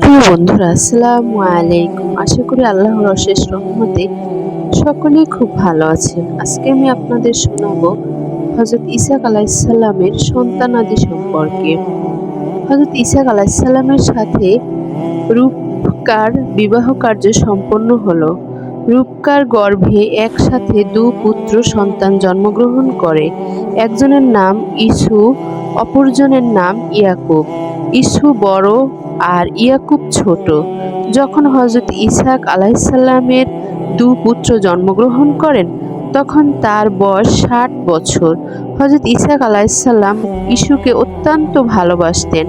প্রিয় বন্ধুরা, আসসালামু আলাইকুম। আশা করি আল্লাহর অশেষ রহমতে সকলে খুব ভালো আছেন। আজকে আমি আপনাদের শোনাবো হজরত ইসাক আলাইসাল্লামের সন্তানাদি সম্পর্কে। হজরত ইসাক আলাইসাল্লামের সাথে রূপকার বিবাহ কার্য সম্পন্ন হলো। রূপকার গর্ভে একসাথে দু পুত্র সন্তান জন্মগ্রহণ করে। একজনের নাম ইসু, অপরজনের নাম ইয়াকুব। ইসু বড় আর ইয়াকুব ছোট, যখন হজরত ইসাক আলাইসাল্লামের দু পুত্র জন্মগ্রহণ করেন, তখন তার বয়স ষাট বছর। হজরত ইসাক আলাইসাল্লাম ইসুকে অত্যন্ত ভালোবাসতেন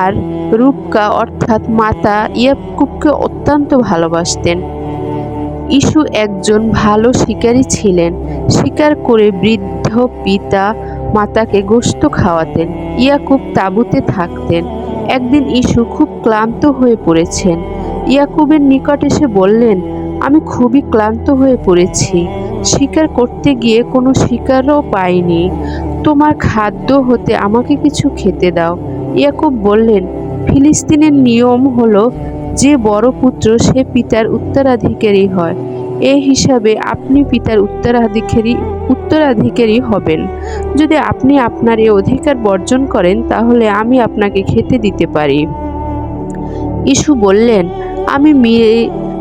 আর রূপকা অর্থাৎ মাতা ইয়াকুবকে অত্যন্ত ভালোবাসতেন। ইসু একজন ভালো শিকারী ছিলেন, শিকার করে বৃদ্ধ পিতা মাতাকে গোস্ত খাওয়াতেন। ইয়াকুব তাঁবুতে থাকতেন। একদিন ইসু খুব ক্লান্ত হয়ে পড়েছেন। ইয়াকুবের নিকট এসে বললেন, আমি খুবই ক্লান্ত হয়ে পড়েছি। শিকার করতে গিয়ে কোনো শিকারও পাইনি। তোমার খাদ্য হতে আমাকে কিছু খেতে দাও। ইয়াকুব বললেন, ফিলিস্তিনের নিয়ম হলো, যে বড় পুত্র সে পিতার উত্তরাধিকারী হয়। এ হিসাবে আপনি পিতার উত্তরাধিকারী উত্তরাধিকারী হবেন। যদি আপনি আপনার এ অধিকার বর্জন করেন, তাহলে আমি আপনাকে খেতে দিতে পারি। ইসু বললেন, আমি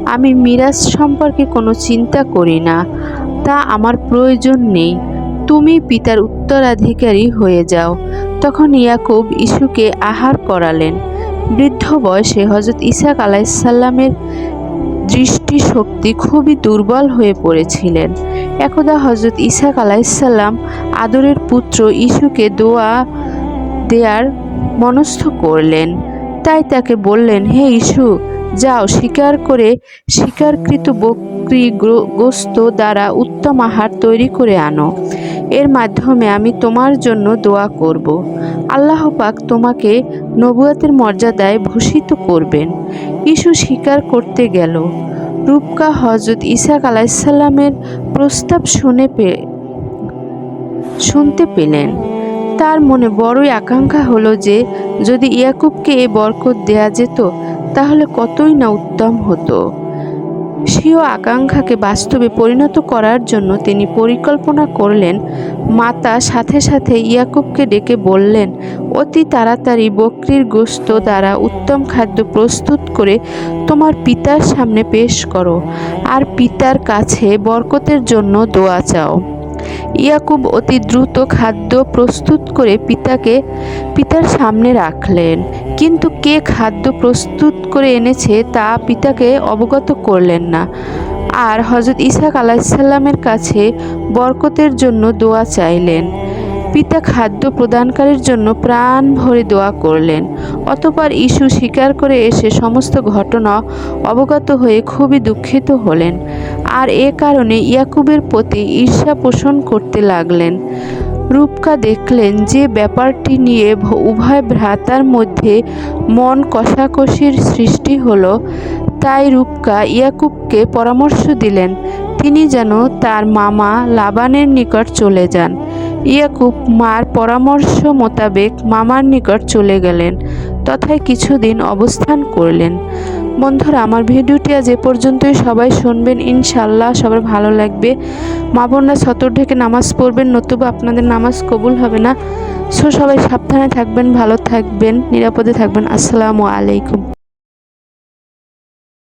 আমি মিরাজ সম্পর্কে কোনো চিন্তা করি না। তা আমার প্রয়োজন নেই। তুমি পিতার উত্তরাধিকারী হয়ে যাও। তখন ইয়াকুব ইসুকে আহার করালেন। বৃদ্ধ বয়সে হজরত ইসাক আলাইসাল্লামের দৃষ্টিশক্তি খুবই দুর্বল হয়ে পড়েছিলেন। একদা হজরত ইসাক আলাইসাল্লাম আদরের পুত্র ইসুকে দোয়া দেয়ার মনস্থ করলেন। তাই তাকে বললেন, হে ইসু যাও, শিকার করে শিকারকৃত বকরি গোস্ত দ্বারা উত্তম আহার তৈরি করে আনো। এর মাধ্যমে আমি তোমার জন্য দোয়া করব। আল্লাহ পাক তোমাকে নবুয়াতের মর্যাদায় ভূষিত করবেন। ইসু স্বীকার করতে গেল। রূপকা হজরত ইসাক আলাইসাল্লামের প্রস্তাব শুনে পেয়ে শুনতে পেলেন। তার মনে বড়ই আকাঙ্ক্ষা হলো যে, যদি ইয়াকুবকে এ বরকত দেয়া যেত, তাহলে কতই না উত্তম হতো। স্বীয় আকাঙ্ক্ষাকে বাস্তবে পরিণত করার জন্য তিনি পরিকল্পনা করলেন। মাতা সাথে সাথে ইয়াকুবকে ডেকে বললেন, অতি তাড়াতাড়ি বকরির গোস্ত দ্বারা উত্তম খাদ্য প্রস্তুত করে তোমার পিতার সামনে পেশ করো। আর পিতার কাছে বরকতের জন্য দোয়া চাও। ইয়াকুব অতি দ্রুত খাদ্য প্রস্তুত করে পিতাকে, পিতার সামনে রাখলেন। কিন্তু কে খাদ্য প্রস্তুত করে এনেছে তা পিতাকে অবগত করলেন না। আর হজরত ইসাক আলাহিসাল্লামের কাছে বরকতের জন্য দোয়া চাইলেন। পিতা খাদ্য প্রদানকারীর জন্য প্রাণ ভরে দোয়া করলেন। অতপর ইস্যু স্বীকার করে এসে সমস্ত ঘটনা অবগত হয়ে খুবই দুঃখিত হলেন। আর এ কারণে ইয়াকুবের প্রতি ঈর্ষা পোষণ করতে লাগলেন। রূপকা দেখলেন যে ব্যাপারটি নিয়ে উভয় ভ্রাতার মধ্যে মন কষাকষির সৃষ্টি হলো, তাই রূপকা ইয়াকুবকে পরামর্শ দিলেন, তিনি যেন তার মামা লাবানের নিকট চলে যান। ইয়াকুব মার পরামর্শ মোতাবেক মামার নিকট চলে গেলেন, তথায় কিছুদিন অবস্থান করলেন। বন্ধুরা, আমার ভিডিওটি আজ এ পর্যন্তই। সবাই শুনবেন ইনশাল্লাহ সবার ভালো লাগবে। মা বোনরা সতর ঢেকে নামাজ পড়বেন, নতুবা আপনাদের নামাজ কবুল হবে না। সো সবাই সাবধানে থাকবেন, ভালো থাকবেন, নিরাপদে থাকবেন। আসসালামু আলাইকুম।